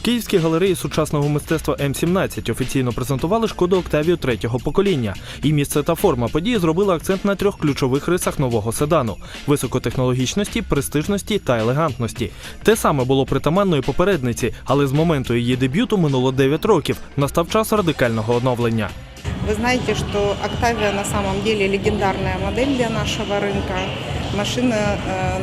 В Київській галереї сучасного мистецтва М17 офіційно презентували шкоду Октавію третього покоління. І місце та форма події зробили акцент на трьох ключових рисах нового седану: високотехнологічності, престижності та елегантності. Те саме було притаманно і попередниці, але з моменту її дебюту минуло 9 років. Настав час радикального оновлення. Вы знаете, что Octavia на самом деле легендарная модель для нашего рынка. Машина э,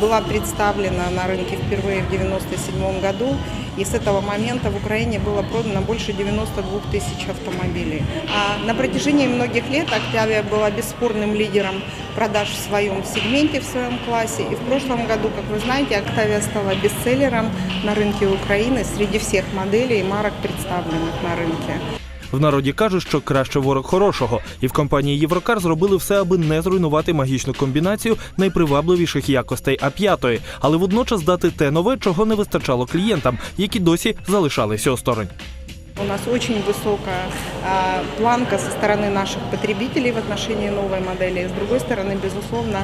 была представлена на рынке впервые в 1997 году, и с этого момента в Украине было продано больше 92 тысяч автомобилей. А на протяжении многих лет Octavia была бесспорным лидером продаж в своем сегменте, в своем классе. И в прошлом году, как вы знаете, Octavia стала бестселлером на рынке Украины среди всех моделей и марок, представленных на рынке. В народі кажуть, що краще ворог хорошого, і в компанії Єврокар зробили все, аби не зруйнувати магічну комбінацію найпривабливіших якостей А5, але водночас дати те нове, чого не вистачало клієнтам, які досі залишалися осторонь. У нас очень высокая а, планка со стороны наших потребителей в отношении новой модели. С другой стороны, безусловно,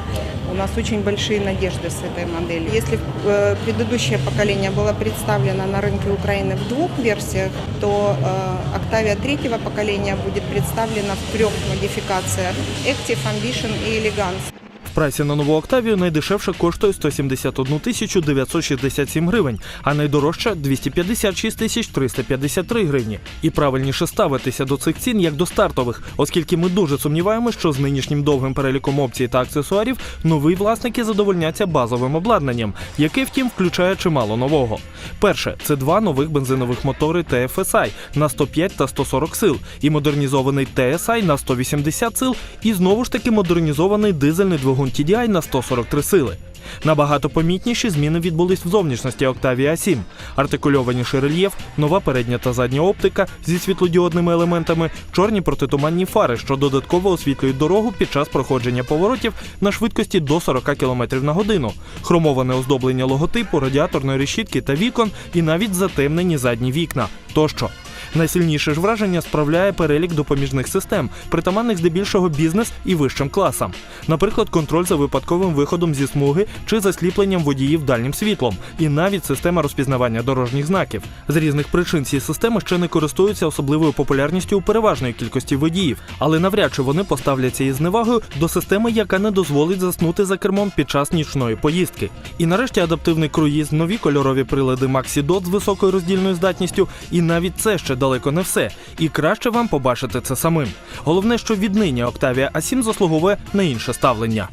у нас очень большие надежды с этой моделью. Если э, предыдущее поколение было представлено на рынке Украины в двух версиях, то э, Octavia третьего поколения будет представлена в трех модификациях Active, Ambition и Elegance. Прайсі на нову Октавію найдешевше коштує 171 тисячу 967 гривень, а найдорожча 256 тисяч 353 гривні. І правильніше ставитися до цих цін як до стартових, оскільки ми дуже сумніваємося, що з нинішнім довгим переліком опцій та аксесуарів нові власники задовольняться базовим обладнанням, яке, втім, включає чимало нового. Перше це два нових бензинових мотори TFSI на 105 та 140 сил, і модернізований TSI на 180 сил, і знову ж таки модернізований дизельний двигун TDI на 143 сили. Набагато помітніші зміни відбулись в зовнішності Octavia 7. Артикульованіший рельєф, нова передня та задня оптика зі світлодіодними елементами, чорні протитуманні фари, що додатково освітлюють дорогу під час проходження поворотів на швидкості до 40 км на годину, хромоване оздоблення логотипу, радіаторної решітки та вікон, і навіть затемнені задні вікна тощо. Найсильніше ж враження справляє перелік допоміжних систем, притаманних здебільшого бізнес і вищим класам. Наприклад, контроль за випадковим виходом зі смуги чи засліпленням водіїв дальнім світлом, і навіть система розпізнавання дорожніх знаків. З різних причин ці системи ще не користуються особливою популярністю у переважної кількості водіїв, але навряд чи вони поставляться із зневагою до системи, яка не дозволить заснути за кермом під час нічної поїздки. І нарешті адаптивний круїз, нові кольорові прилади Maxi Dot з високою роздільною здатністю, і навіть це ще далеко не все. І краще вам побачити це самим. Головне, що віднині Octavia A7 заслуговує на інше ставлення.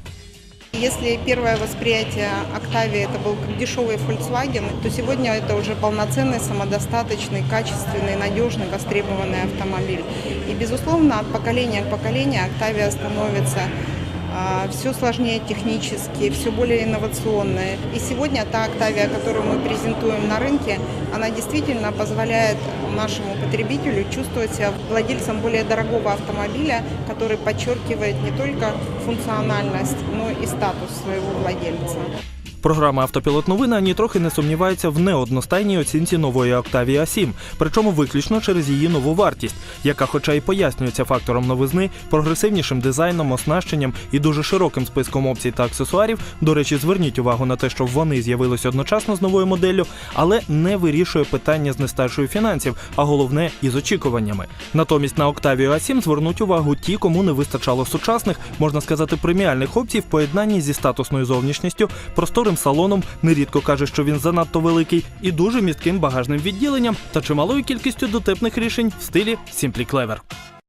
Если первое восприятие Octavia это был как дешевый Volkswagen, то сегодня это уже полноценный, самодостаточный, качественный, надежный, востребованный автомобиль. И, безусловно, от поколения к поколению Octavia становится все сложнее технически, все более инновационная. И сегодня та Octavia, которую мы презентуем на рынке, она действительно позволяет нашему потребителю чувствовать себя владельцем более дорогого автомобиля, который подчеркивает не только функциональность, но и статус своего владельца. Програма Автопілот новини ані трохи не сумнівається в неодностайній оцінці нової Octavia A7, причому виключно через її нову вартість, яка, хоча й пояснюється фактором новизни, прогресивнішим дизайном, оснащенням і дуже широким списком опцій та аксесуарів. До речі, зверніть увагу на те, що вони з'явились одночасно з новою моделлю, але не вирішує питання з нестачою фінансів, а головне із очікуваннями. Натомість на Octavia A7 звернуть увагу ті, кому не вистачало сучасних, можна сказати, преміальних опцій в поєднанні зі статусною зовнішністю, просторим салоном, нерідко каже, що він занадто великий, і дуже містким багажним відділенням та чималою кількістю дотепних рішень в стилі Simply Clever.